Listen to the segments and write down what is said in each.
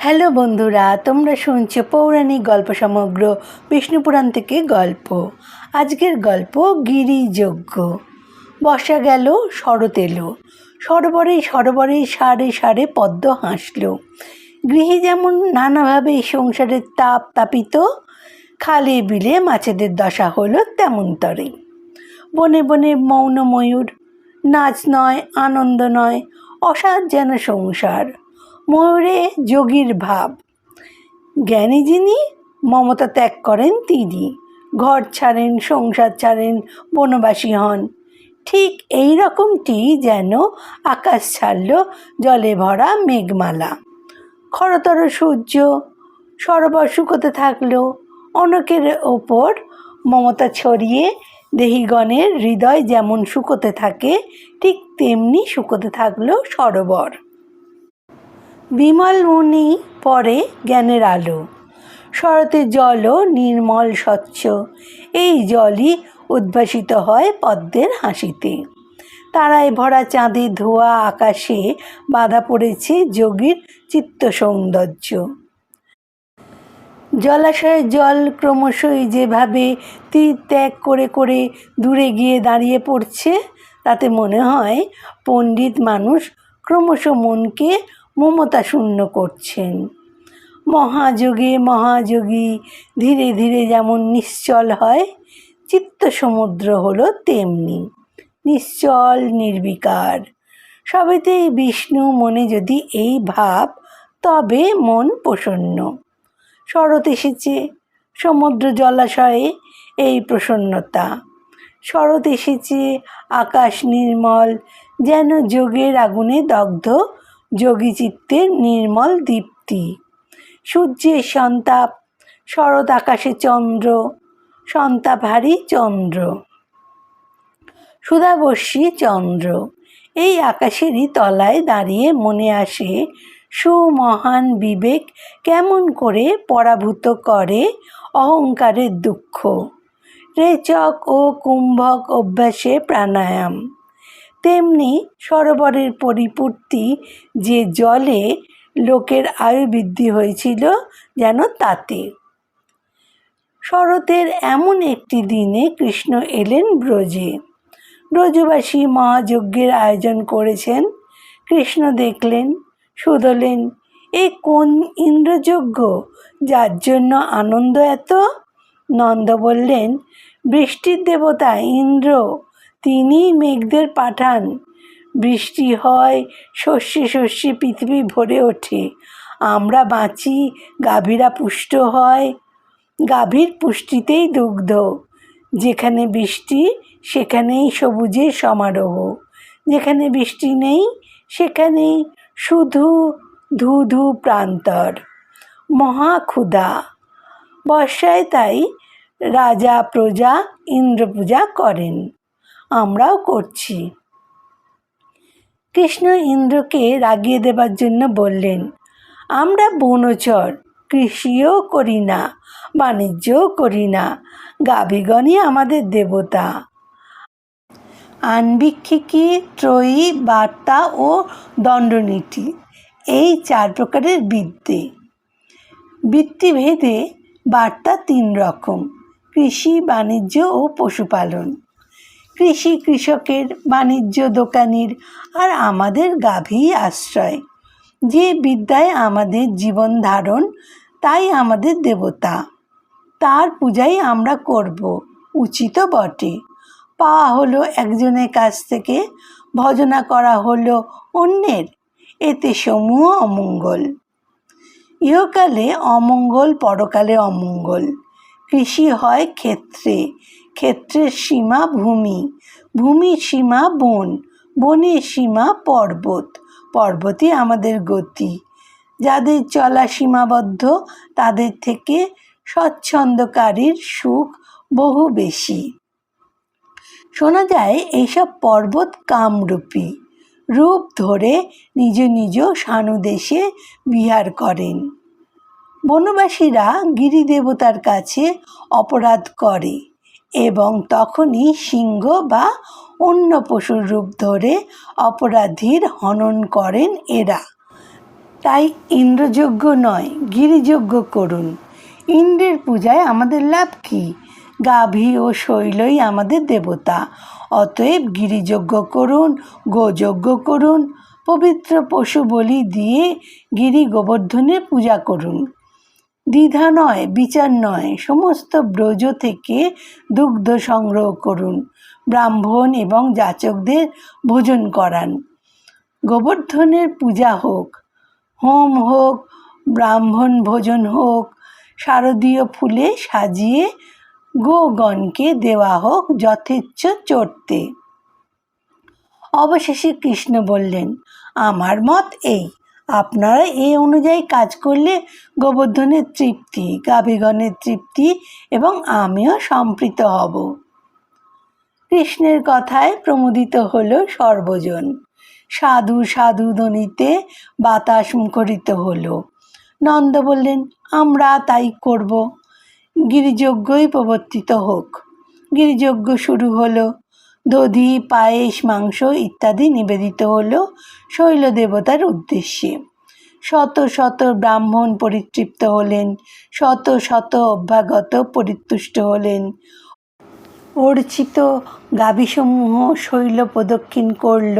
Hello বন্ধুরা, তোমরা শুনছো পৌরাণিক গল্প সমগ্র বিষ্ণুপুরাণ থেকে গল্প। আজকের গল্প গিরিযজ্ঞ। বর্ষা গেল, শরৎ এলো। সরোবরে সরোবরে সারে সারে পদ্ম হাসল। গৃহে যেমন নানাভাবে সংসারের তাপ তাপিত, খালে বিলে মাছেদের দশা হলো তেমন তরে। বনে বনে মৌন ময়ূর, নাচ নয়, আনন্দ নয়, অসাধ যেন সংসার। ময়ূরে যোগীর ভাব। জ্ঞানী যিনি মমতা ত্যাগ করেন তিনি। ঘর ছাড়েন, সংসার ছাড়েন, বনবাসী হন। ঠিক এই রকমটি যেন আকাশ ছাড়ল, জলে ভরা মেঘমালা। খরতর সূর্য সরোবর শুকোতে থাকল, অনেকের ওপর মমতা ছড়িয়ে দেহিগণের হৃদয় যেমন শুকোতে থাকে, ঠিক তেমনি শুকোতে থাকল সরোবর। বিমল মনি পরে জ্ঞানের আলো। শরতের জলও নির্মল স্বচ্ছ। এই জলই উদ্ভাসিত হয় পদ্মের হাসিতে। তারায় ভরা চাঁদে ধোয়া আকাশে বাঁধা পড়েছে যোগীর চিত্ত সৌন্দর্য জলাশয়ের জল ক্রমশই যেভাবে তীর ত্যাগ করে করে দূরে গিয়ে দাঁড়িয়ে পড়ছে, তাতে মনে হয় পণ্ডিত মানুষ ক্রমশ মনকে মমতা শূন্য করছেন। মহাযোগে, মহাযোগী, ধীরে ধীরে যেমন নিশ্চল হয়, চিত্ত সমুদ্র হলো তেমনি। নিশ্চল, নির্বিকার। সবেতেই বিষ্ণু মনে যদি এই ভাব, তবে মন প্রসন্ন। শরৎ এসেছে, সমুদ্র জলাশয়ে এই প্রসন্নতা। শরৎ এসেছে, আকাশ নির্মল, যেন যোগের আগুনে দগ্ধ যোগী চিত্তের নির্মল দীপ্তি। সূর্যের সন্তাপ, শরৎ আকাশে চন্দ্র, সন্তাপহারী চন্দ্র। সুধাবর্ষী চন্দ্র, এই আকাশেরই তলায় দাঁড়িয়ে মনে আসে সুমহান বিবেক কেমন করে পরাভূত করে অহংকারের দুঃখ। রেচক ও কুম্ভক অভ্যাসে প্রাণায়াম। তেমনি সরোবরের পরিপূর্তি যে জলে লোকের আয়ু বৃদ্ধি হয়েছিল যেন তাতে। শরতের এমন একটি দিনে কৃষ্ণ এলেন ব্রজে। ব্রজবাসী মহাযজ্ঞের আয়োজন করেছেন। কৃষ্ণ দেখলেন, শুধলেন, এ কোন ইন্দ্রযজ্ঞ? যার জন্য আনন্দ এত? নন্দ বললেন, বৃষ্টির দেবতা ইন্দ্র তিনি মেঘদের পাঠান। বৃষ্টি হয়, শস্যে শস্যে পৃথিবী ভরে ওঠে। আমরা বাঁচি, গাভীরা পুষ্ট হয়। গাভীর পুষ্টিতেই দুগ্ধ। যেখানে বৃষ্টি, সেখানেই সবুজের সমারোহ। যেখানে বৃষ্টি নেই, সেখানেই শুধু ধু ধু প্রান্তর। মহা ক্ষুধা। বর্ষায় তাই রাজা, প্রজা ইন্দ্র পূজা করেন। আমরাও করছি। কৃষ্ণ ইন্দ্রকে রাগিয়ে দেবার জন্য বললেন, আমরা বনচর, কৃষিও করি না, বাণিজ্যও করি না, গাভীগণই আমাদের দেবতা। আনবিক্ষিকী, ত্রয়ী, বার্তা ও দণ্ডনীতি, এই চার প্রকারের বৃত্তি। বৃত্তিভেদে বার্তা তিন রকম, কৃষি, বাণিজ্য ও পশুপালন। কৃষি কৃষকের বাণিজ্য দোকানির আর আমাদের গাভী আশ্রয়। যে বিদ্যায় আমাদের জীবন ধারণ, তাই আমাদের দেবতা। তার পূজাই আমরা করব, উচিত বটে। পাওয়া হলো একজনের কাছ থেকে, ভজনা করা হলো অন্যের, এতে সমূহ অমঙ্গল। ইহকালে অমঙ্গল, পরকালে অমঙ্গল। কৃষি হয় ক্ষেত্রে ক্ষেত্রের সীমা ভূমি। ভূমির সীমা বন বনের সীমা পর্বত। পর্বতই আমাদের গতি। যাদের চলা সীমাবদ্ধ, তাদের থেকে স্বচ্ছন্দকারীর সুখ বহু বেশি। শোনা যায়, এইসব পর্বত কামরূপী। রূপ ধরে নিজ নিজ সানুদেশে বিহার করেন। বনবাসীরা গিরিদেবতার কাছে অপরাধ করে। এবং তখনই সিংহ বা অন্য পশুর রূপ ধরে অপরাধীর হনন করেন এরা। তাই ইন্দ্রযজ্ঞ নয়, গিরিযজ্ঞ করুন। ইন্দ্রের পূজায় আমাদের লাভ কি? গাভী ও শৈলই আমাদের দেবতা। অতএব গিরিযজ্ঞ করুন, গোযজ্ঞ করুন, পবিত্র পশু বলি দিয়ে গিরি গোবর্ধনের পূজা করুন। দ্বিধা নয়, বিচার নয়, সমস্ত ব্রজ থেকে দুগ্ধ সংগ্রহ করুন, ব্রাহ্মণ এবং যাচকদের ভোজন করান। গোবর্ধনের পূজা হোক, হোম হোক, ব্রাহ্মণ ভোজন হোক, শারদীয় ফুলে সাজিয়ে গোগণকে দেওয়া হোক যথেচ্ছ চড়তে। অবশেষে কৃষ্ণ বললেন, আমার মত এই। আপনারা এই অনুযায়ী কাজ করলে গোবর্ধনের তৃপ্তি, গাভীগণের তৃপ্তি এবং আমিও সম্পৃত হব। কৃষ্ণের কথায় প্রমোদিত হল সর্বজন। সাধু সাধু ধ্বনিতে বাতাস মুখরিত হলো। নন্দ বললেন, আমরা তাই করব। গিরিযজ্ঞই প্রবর্তিত হোক। গিরিযজ্ঞ শুরু হলো দধি, পায়েস, মাংস ইত্যাদি নিবেদিত হল শৈল দেবতার উদ্দেশ্যে। শত শত ব্রাহ্মণ পরিতৃপ্ত হলেন, শত শত অভ্যাগত পরিতুষ্ট হলেন। অর্চিত গাভীসমূহ শৈল প্রদক্ষিণ করল।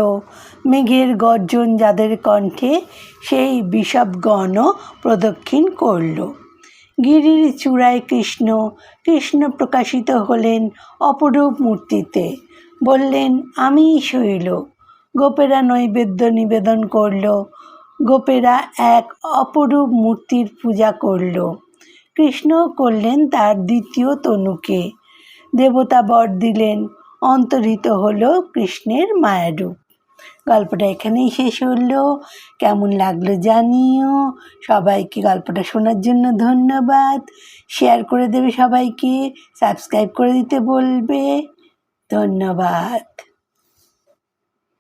মেঘের গর্জন যাদের কণ্ঠে, সেই বিষবগণও প্রদক্ষিণ করল। গিরির চূড়ায় কৃষ্ণ কৃষ্ণ প্রকাশিত হলেন অপরূপ মূর্তিতে। বললেন, আমিই শৈল গোপেরা নৈবেদ্য নিবেদন করল। গোপেরা এক অপরূপ মূর্তির পূজা করল। কৃষ্ণ করলেন তার দ্বিতীয় তনুকে। দেবতা বর দিলেন অন্তর্হিত হল কৃষ্ণের মায়ারূপ। গল্পটা এখানেই শেষ হলো। কেমন লাগল জানিও। সবাইকে গল্পটা শোনার জন্য ধন্যবাদ। শেয়ার করে দেবে সবাইকে, সাবস্ক্রাইব করে দিতে বলবে। ধন্যবাদ।